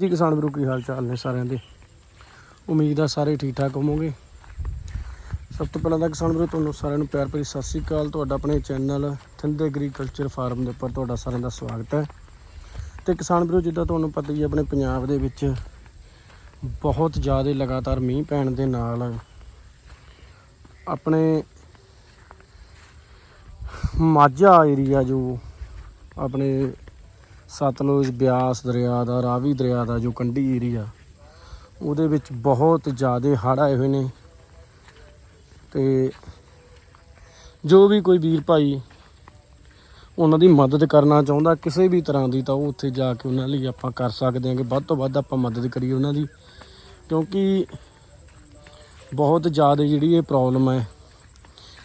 ਜੀ ਕਿਸਾਨ ਵੀਰੋ, ਕੀ ਹਾਲ ਚਾਲ ਨੇ ਸਾਰਿਆਂ ਦੇ? ਉਮੀਦ ਆ ਸਾਰੇ ਠੀਕ ਠਾਕ ਹੋਵੋਗੇ। ਸਭ ਤੋਂ ਪਹਿਲਾਂ ਤਾਂ ਕਿਸਾਨ ਵੀਰੋ, ਤੁਹਾਨੂੰ ਸਾਰਿਆਂ ਨੂੰ ਪਿਆਰ ਭਰੀ ਸਤਿ ਸ੍ਰੀ ਅਕਾਲ। ਤੁਹਾਡਾ ਆਪਣੇ ਚੈਨਲ ਥਿੰਦ ਐਗਰੀਕਲਚਰ ਫਾਰਮ ਦੇ ਉੱਪਰ ਤੁਹਾਡਾ ਸਾਰਿਆਂ ਦਾ ਸਵਾਗਤ ਹੈ। ਤੇ ਕਿਸਾਨ ਵੀਰੋ, ਜਿੱਦਾਂ ਤੁਹਾਨੂੰ ਪਤਾ ਹੀ ਆਪਣੇ ਪੰਜਾਬ ਦੇ ਵਿੱਚ ਬਹੁਤ ਜ਼ਿਆਦਾ ਲਗਾਤਾਰ ਮੀਂਹ ਪੈਣ ਦੇ ਨਾਲ ਆਪਣੇ ਮਾਝਾ ਏਰੀਆ ਜੋ ਆਪਣੇ ਸਤਲੁਜ ਬਿਆਸ ਦਰਿਆ ਦਾ, ਰਾਵੀ ਦਰਿਆ ਦਾ ਜੋ ਕੰਢੀ ਏਰੀਆ ਉਹਦੇ ਵਿੱਚ ਬਹੁਤ ਜ਼ਿਆਦਾ ਹੜ੍ਹ ਆਏ ਹੋਏ ਨੇ। ਤੇ ਜੋ ਵੀ ਕੋਈ ਵੀਰ ਭਾਈ ਉਹਨਾਂ ਦੀ ਮਦਦ ਕਰਨਾ ਚਾਹੁੰਦਾ ਕਿਸੇ ਵੀ ਤਰ੍ਹਾਂ ਦੀ, ਤਾਂ ਉਹ ਉੱਥੇ ਜਾ ਕੇ ਉਹਨਾਂ ਲਈ ਆਪਾਂ ਕਰ ਸਕਦੇ ਹਾਂ ਕਿ ਵੱਧ ਤੋਂ ਵੱਧ ਆਪਾਂ ਮਦਦ ਕਰੀਏ ਉਹਨਾਂ ਦੀ। ਕਿਉਂਕਿ ਬਹੁਤ ਜ਼ਿਆਦਾ ਜਿਹੜੀ ਇਹ ਪ੍ਰੋਬਲਮ ਹੈ,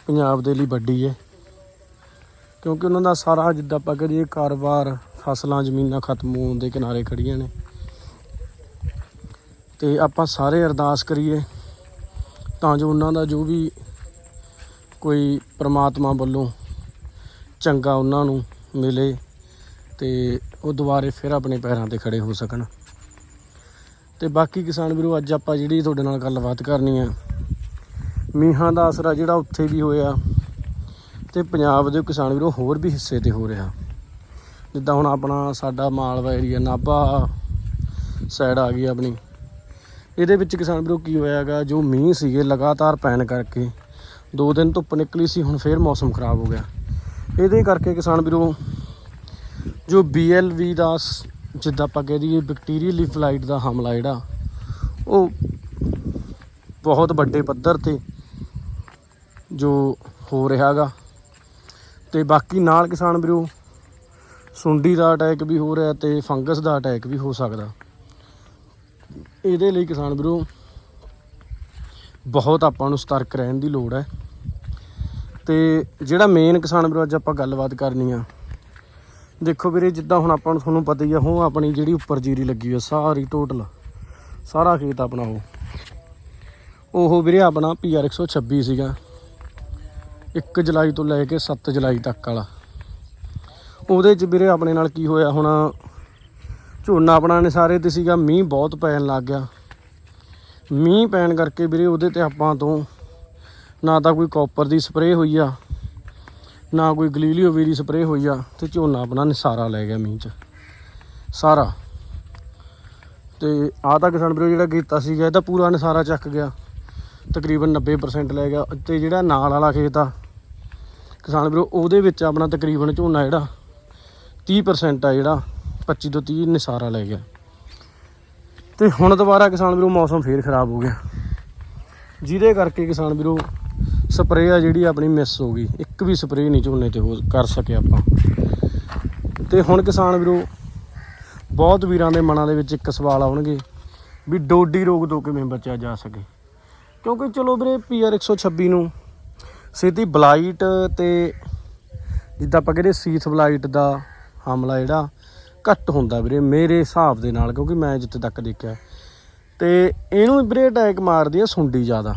ਪੰਜਾਬ ਦੇ ਲਈ ਵੱਡੀ ਹੈ। ਕਿਉਂਕਿ ਉਹਨਾਂ ਦਾ ਸਾਰਾ ਜਿੱਦਾਂ ਆਪਾਂ ਕਰੀਏ ਕਾਰੋਬਾਰ ਫਸਲਾਂ, ਜ਼ਮੀਨਾਂ ਖਤਮ ਹੋਣ ਦੇ ਕਿਨਾਰੇ ਖੜੀਆਂ ਨੇ। ਤੇ ਆਪਾਂ ਸਾਰੇ ਅਰਦਾਸ ਕਰੀਏ ਤਾਂ ਜੋ ਉਹਨਾਂ ਦਾ ਜੋ ਵੀ ਕੋਈ ਪ੍ਰਮਾਤਮਾ ਵੱਲੋਂ ਚੰਗਾ ਉਹਨਾਂ ਨੂੰ ਮਿਲੇ ਤੇ ਉਹ ਦੁਬਾਰੇ ਫਿਰ ਆਪਣੇ ਪੈਰਾਂ ਤੇ ਖੜੇ ਹੋ ਸਕਣ। ਤੇ ਬਾਕੀ ਕਿਸਾਨ ਵੀਰੋ, ਅੱਜ ਆਪਾਂ ਜਿਹੜੀ ਤੁਹਾਡੇ ਨਾਲ ਗੱਲਬਾਤ ਕਰਨੀ ਆ, ਮੀਂਹਾਂ ਦਾ ਅਸਰ ਆ ਜਿਹੜਾ ਉੱਥੇ ਵੀ ਹੋਇਆ ਤੇ ਪੰਜਾਬ ਦੇ ਕਿਸਾਨ ਵੀਰੋ ਹੋਰ ਵੀ ਹਿੱਸੇ ਤੇ ਹੋ ਰਿਹਾ। ਜਿੱਦਾਂ ਹੁਣ ਆਪਣਾ ਸਾਡਾ ਮਾਲਵਾ ਏਰੀਆ ਨਾਭਾ ਸਾਈਡ ਆ ਗਈ ਆਪਣੀ। ਇਹਦੇ ਵਿੱਚ ਕਿਸਾਨ ਵੀਰੋ ਕੀ ਹੋਇਆਗਾ ਜੋ ਮੀਂਹ ਸੀਗੇ ਲਗਾਤਾਰ ਪੈਣ ਕਰਕੇ, ਦੋ ਦਿਨ ਧੁੱਪ ਨਿਕਲੀ ਸੀ, ਹੁਣ ਫੇਰ ਮੌਸਮ ਖਰਾਬ ਹੋ ਗਿਆ। ਇਹਦੇ ਕਰਕੇ ਕਿਸਾਨ ਵੀਰੋ, ਜੋ BLV ਦਾ ਸ- ਜਿੱਦਾਂ ਆਪਾਂ ਕਹਿ ਦਈਏ ਬੈਕਟੀਰੀਅਲ ਲੀਫ ਦਾ ਹਮਲਾ ਜਿਹੜਾ, ਉਹ ਬਹੁਤ ਵੱਡੇ ਪੱਧਰ ਤੇ ਜੋ ਹੋ ਰਿਹਾਗਾ ਤੇ ਬਾਕੀ ਨਾਲ ਕਿਸਾਨ ਵੀਰੋ ਸੁੰਡੀ ਦਾ ਅਟੈਕ ਵੀ ਹੋ ਰਿਹਾ ਤੇ ਫੰਗਸ ਦਾ ਅਟੈਕ ਵੀ ਹੋ ਸਕਦਾ। ਇਹਦੇ ਲਈ ਕਿਸਾਨ ਵੀਰੋ, ਬਹੁਤ ਆਪਾਂ ਨੂੰ ਸਤਰਕ ਰਹਿਣ ਦੀ ਲੋੜ ਹੈ। ਤੇ ਜਿਹੜਾ ਮੇਨ ਕਿਸਾਨ ਵੀਰੋ, ਅੱਜ ਆਪਾਂ ਗੱਲਬਾਤ ਕਰਨੀ ਆ। ਦੇਖੋ ਵੀਰੇ, ਜਿੱਦਾਂ ਹੁਣ ਆਪਾਂ ਨੂੰ ਤੁਹਾਨੂੰ ਪਤਾ ਹੀ ਆ, ਉਹ ਆਪਣੀ ਜਿਹੜੀ ਉੱਪਰ ਜੀਰੀ ਲੱਗੀ ਹੋਈ ਆ, ਸਾਰੀ ਟੋਟਲ ਸਾਰਾ ਖੇਤ ਆਪਣਾ ਉਹ। ਉਹ ਵੀਰੇ ਆਪਣਾ PR 126 ਸੀਗਾ। 1 ਜੁਲਾਈ ਤੋਂ ਲੈ ਕੇ 7 ਜੁਲਾਈ ਤੱਕ ਵਾਲਾ। ਉਹਦੇ ਚ ਵੀਰੇ ਆਪਣੇ ਨਾਲ ਕੀ ਹੋਇਆ ਹੁਣ? ਝੋਨਾ ਆਪਣਾ ਨੇ ਸਾਰੇ ਤੇ ਸੀਗਾ, ਮੀਂਹ ਬਹੁਤ ਪੈਣ ਲੱਗ ਗਿਆ। ਮੀਂਹ ਪੈਣ ਕਰਕੇ ਵੀਰੇ ਉਹਦੇ ਤੇ ਆਪਾਂ ਤੋਂ ਨਾ ਤਾਂ ਕੋਈ ਕਾਪਰ ਦੀ ਸਪਰੇਅ ਹੋਈ ਆ, ਨਾ ਕੋਈ ਗਲੀਲੀਓ ਵੀ ਦੀ ਸਪਰੇਅ ਹੋਈ ਆ ਤੇ ਝੋਨਾ ਆਪਣਾ ਨਿਸਾਰਾ ਲੈ ਗਿਆ ਮੀਂਹ ਚ। ਸਾਰਾ। ਤੇ ਆਹ ਤਾਂ ਕਿਸਾਨ ਵੀਰੋ ਜਿਹੜਾ ਕੀਤਾ ਸੀਗਾ, ਇਹ ਤਾਂ ਪੂਰਾ ਨਿਸਾਰਾ ਚੱਕ ਗਿਆ। ਤਕਰੀਬਨ 90% ਲੈ ਗਿਆ। ਤੇ ਜਿਹੜਾ ਨਾਲ ਵਾਲਾ ਖੇਤ ਆ, ਕਿਸਾਨ ਵੀਰੋ ਉਹਦੇ ਵਿੱਚ ਆਪਣਾ ਤਕਰੀਬਨ ਝੋਨਾ ਜਿਹੜਾ 30% ਆ ਜਿਹੜਾ 25 ਤੋਂ 30 ਨਿਸਾਰਾ ਲੈ ਗਿਆ। ਤੇ ਹੁਣ ਦੁਬਾਰਾ ਕਿਸਾਨ ਵੀਰੋ ਮੌਸਮ ਫੇਰ ਖਰਾਬ ਹੋ ਗਿਆ। ਜਿਹਦੇ ਕਰਕੇ ਕਿਸਾਨ ਵੀਰੋ ਸਪਰੇਅ ਆ ਜਿਹੜੀ ਆਪਣੀ ਮਿਸ ਹੋ ਗਈ। ਇੱਕ ਵੀ ਸਪਰੇਅ ਨਹੀਂ ਝੋਨੇ ਤੇ ਹੋ ਕਰ ਸਕੇ ਆਪਾਂ। ਤੇ ਹੁਣ ਕਿਸਾਨ ਵੀਰੋ ਬਹੁਤ ਵੀਰਾਂ ਦੇ ਮਨਾਂ ਦੇ ਵਿੱਚ ਇੱਕ ਸਵਾਲ ਆਉਣਗੇ ਵੀ ਡੋਡੀ ਰੋਗ ਤੋਂ ਕਿਵੇਂ ਬਚਿਆ ਜਾ ਸਕੇ। ਕਿਉਂਕਿ ਚਲੋ ਵੀਰੇ ਪੀਆਰ 126 ਨੂੰ ਸਿੱਧੀ ਬਲਾਈਟ ਤੇ ਜਿੱਦਾਂ ਆਪਾਂ ਕਹਿੰਦੇ ਸੀਥ ਬਲਾਈਟ ਦਾ ਹਮਲਾ ਜਿਹੜਾ ਘੱਟ ਹੁੰਦਾ ਵੀਰੇ, ਮੇਰੇ ਹਿਸਾਬ ਦੇ ਨਾਲ, ਕਿਉਂਕਿ ਮੈਂ ਜਿੱਥੇ ਤੱਕ ਦੇਖਿਆ। ਤੇ ਇਹਨੂੰ ਵੀਰੇ ਅਟੈਕ ਮਾਰਦੀ ਆ ਸੁੰਡੀ ਜ਼ਿਆਦਾ।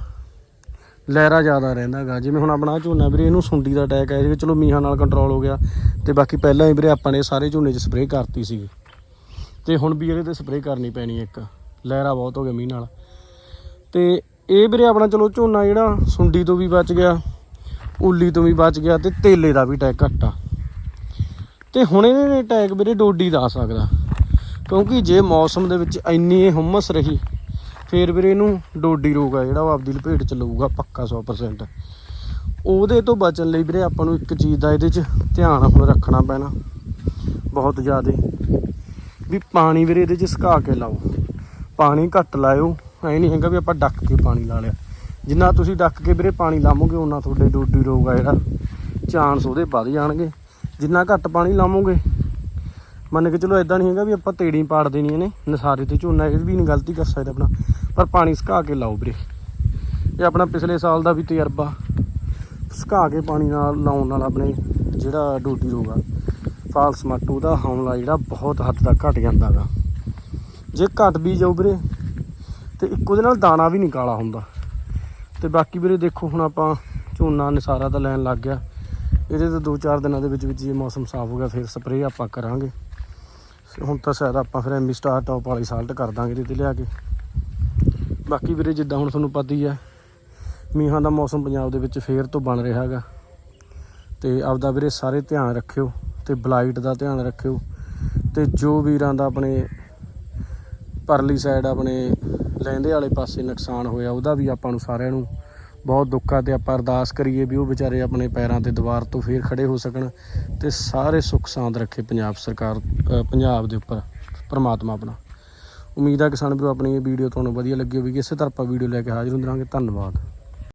ਲਹਿਰਾ ਜ਼ਿਆਦਾ ਰਹਿੰਦਾਗਾ। ਜਿਵੇਂ ਹੁਣ ਆਪਣਾ ਝੋਨਾ ਵੀਰੇ, ਇਹਨੂੰ ਸੁੰਡੀ ਦਾ ਅਟੈਕ ਆਇਆ ਸੀ ਚਲੋ ਮੀਂਹਾਂ ਨਾਲ ਕੰਟਰੋਲ ਹੋ ਗਿਆ। ਤੇ ਬਾਕੀ ਪਹਿਲਾਂ ਹੀ ਵੀਰੇ ਆਪਾਂ ਨੇ ਸਾਰੇ ਝੋਨੇ 'ਚ ਸਪਰੇਅ ਕਰਤੀ ਸੀਗੀ। ਤੇ ਹੁਣ ਵੀ ਇਹਦੇ ਤੇ ਸਪਰੇਅ ਕਰਨੀ ਪੈਣੀ ਇੱਕ। ਲਹਿਰਾ ਬਹੁਤ ਹੋ ਗਿਆ ਮੀਂਹ ਨਾਲ। ਤੇ ਇਹ ਵੀਰੇ ਆਪਣਾ ਚਲੋ ਝੋਨਾ ਜਿਹੜਾ ਸੁੰਡੀ ਤੋਂ ਵੀ ਬਚ ਗਿਆ, ਉੱਲੀ ਤੋਂ ਵੀ ਬਚ ਗਿਆ ਤੇ ਤੇਲੇ ਦਾ ਵੀ ਅਟੈਕ ਘੱਟ ਆ। ਤੇ ਹੁਣ ਇਹਨੇ ਨੇ ਅਟੈਕ ਵੀਰੇ ਡੋਡੀ ਦਾ ਆ ਸਕਦਾ। ਕਿਉਂਕਿ ਜੇ ਮੌਸਮ ਦੇ ਵਿੱਚ ਇੰਨੀ ਇਹ ਰਹੀ, ਫੇਰ ਵੀਰੇ ਇਹਨੂੰ ਡੋਡੀ ਰੋਗ ਆ ਜਿਹੜਾ ਉਹ ਆਪਦੀ ਲਪੇਟ ਚ ਲਊਗਾ ਪੱਕਾ 100% ਉਹਦੇ ਤੋਂ ਬਚਣ ਲਈ ਵੀਰੇ ਆਪਾਂ ਨੂੰ ਇੱਕ ਚੀਜ਼ ਦਾ ਇਹਦੇ ਚ ਧਿਆਨ ਹੁਣ ਰੱਖਣਾ ਪੈਣਾ ਬਹੁਤ ਜ਼ਿਆਦਾ। ਵੀ ਪਾਣੀ ਵੀਰੇ ਇਹਦੇ ਚ ਸੁਕਾ ਕੇ ਲਾਓ। ਪਾਣੀ ਘੱਟ ਲਾਇਓ, ਐ ਨਹੀਂ ਹੈਗਾ ਵੀ ਆਪਾਂ ਡੱਕ ਕੇ ਪਾਣੀ ਲਾ ਲਿਆ। ਜਿੰਨਾ ਤੁਸੀਂ ਡੱਕ ਕੇ ਵੀਰੇ ਪਾਣੀ ਲਾਵੋਗੇ ਉਹਨਾਂ ਤੁਹਾਡੇ ਡੋਡੀ ਰੋਗ ਆ ਜਿਹੜਾ। ਚਾਂਸ ਉਹਦੇ ਵੱਧ ਜਾਣਗੇ। ਜਿੰਨਾ ਘੱਟ ਪਾਣੀ ਲਾਵੋਗੇ। ਮੰਨ ਕੇ ਚਲੋ ਇਦਾਂ ਨਹੀਂ ਹੈਗਾ ਵੀ ਆਪਾਂ ਤੇੜੀ ਪਾੜ ਦੇਣੀਆਂ ਨੇ, ਨਸਾਰੇ ਤੇ ਝੋਨਾ, ਇਹ ਵੀ ਨਹੀਂ ਗਲਤੀ ਕਰ ਸਕਦਾ ਆਪਣਾ। ਪਰ ਪਾਣੀ ਸੁਕਾ ਕੇ ਲਾਓ ਵੀਰੇ। ਇਹ ਆਪਣਾ ਪਿਛਲੇ ਸਾਲ ਦਾ ਵੀ ਤਜਰਬਾ। ਸੁਕਾ ਕੇ ਪਾਣੀ ਨਾਲ ਲਾਉਣ ਨਾਲ ਆਪਣੇ ਜਿਹੜਾ ਡੋਡੀ ਰੋਗ ਆ ਫਾਲਸ ਮੱਟ ਉਹਦਾ ਹਮਲਾ ਜਿਹੜਾ ਬਹੁਤ ਹੱਦ ਤੱਕ ਘਟ ਜਾਂਦਾਗਾ ਜੇ ਘਟ ਵੀ ਜਾਊ ਵੀਰੇ, ਤੇ ਇੱਕ ਉਹਦੇ ਨਾਲ ਦਾਣਾ ਵੀ ਨਹੀਂ ਕਾਲਾ ਹੁੰਦਾ। ਤੇ ਬਾਕੀ ਵੀਰੇ ਦੇਖੋ ਹੁਣ ਆਪਾਂ ਝੋਨਾ, ਨਿਸਾਰਾ ਤਾਂ ਲੈਣ ਲੱਗ ਗਿਆ। ਇਹਦੇ ਤੇ 2-4 ਦਿਨਾਂ ਦੇ ਵਿੱਚ ਵਿੱਚ ਜੇ ਮੌਸਮ ਸਾਫ਼ ਹੋ ਗਿਆ, ਫਿਰ ਸਪਰੇਅ ਆਪਾਂ ਕਰਾਂਗੇ। ਹੁਣ ਤਾਂ ਸ਼ਾਇਦ ਆਪਾਂ ਫਿਰ ਐਮੀ ਸਟਾਰ ਟੌਪ ਵਾਲੀ ਸਾਲਟ ਕਰ ਦਾਂਗੇ ਇਹਦੇ ਤੇ ਲਿਆ ਕੇ। ਬਾਕੀ ਵੀਰੇ ਜਿੱਦਾਂ ਹੁਣ ਤੁਹਾਨੂੰ ਪਤਾ ਹੀ ਆ, ਮੀਂਹਾਂ ਦਾ ਮੌਸਮ ਪੰਜਾਬ ਦੇ ਵਿੱਚ ਫੇਰ ਤੋਂ ਬਣ ਰਿਹਾ ਹੈਗਾ। ਤੇ ਆਪਦਾ ਵੀਰੇ ਸਾਰੇ ਧਿਆਨ ਰੱਖਿਓ, ਤੇ ਬਲਾਈਟ ਦਾ ਧਿਆਨ ਰੱਖਿਓ। ਤੇ ਜੋ ਵੀਰਾਂ ਦਾ ਆਪਣੇ ਪਰਲੀ ਸਾਈਡ ਆਪਣੇ ਲਹਿੰਦੇ ਵਾਲੇ ਪਾਸੇ ਨੁਕਸਾਨ ਹੋਇਆ, ਉਹਦਾ ਵੀ ਆਪਾਂ ਨੂੰ ਸਾਰਿਆਂ ਨੂੰ ਬਹੁਤ ਦੁੱਖ ਆ ਤੇ ਆਪਾਂ ਅਰਦਾਸ ਕਰੀਏ ਵੀ ਉਹ ਵਿਚਾਰੇ ਆਪਣੇ ਪੈਰਾਂ ਤੇ ਦੁਬਾਰ ਤੋਂ ਫੇਰ ਖੜੇ ਹੋ ਸਕਣ ਤੇ ਸਾਰੇ ਸੁੱਖ ਸਾਂਦ ਰੱਖੇ ਪੰਜਾਬ ਸਰਕਾਰ ਪੰਜਾਬ ਦੇ ਉੱਪਰ, ਪਰਮਾਤਮਾ ਆਪਣਾ। ਉਮੀਦ ਆ ਕਿਸਾਨ ਵੀਰੋ ਆਪਣੀ ਇਹ ਵੀਡੀਓ ਤੁਹਾਨੂੰ ਵਧੀਆ ਲੱਗੀ ਹੋਵੇਗੀ। ਇਸੇ ਤਰ੍ਹਾਂ ਆਪਾਂ ਵੀਡੀਓ ਲੈ ਕੇ ਹਾਜ਼ਰ ਹੁੰਦੇ ਰਹਾਂਗੇ। ਧੰਨਵਾਦ।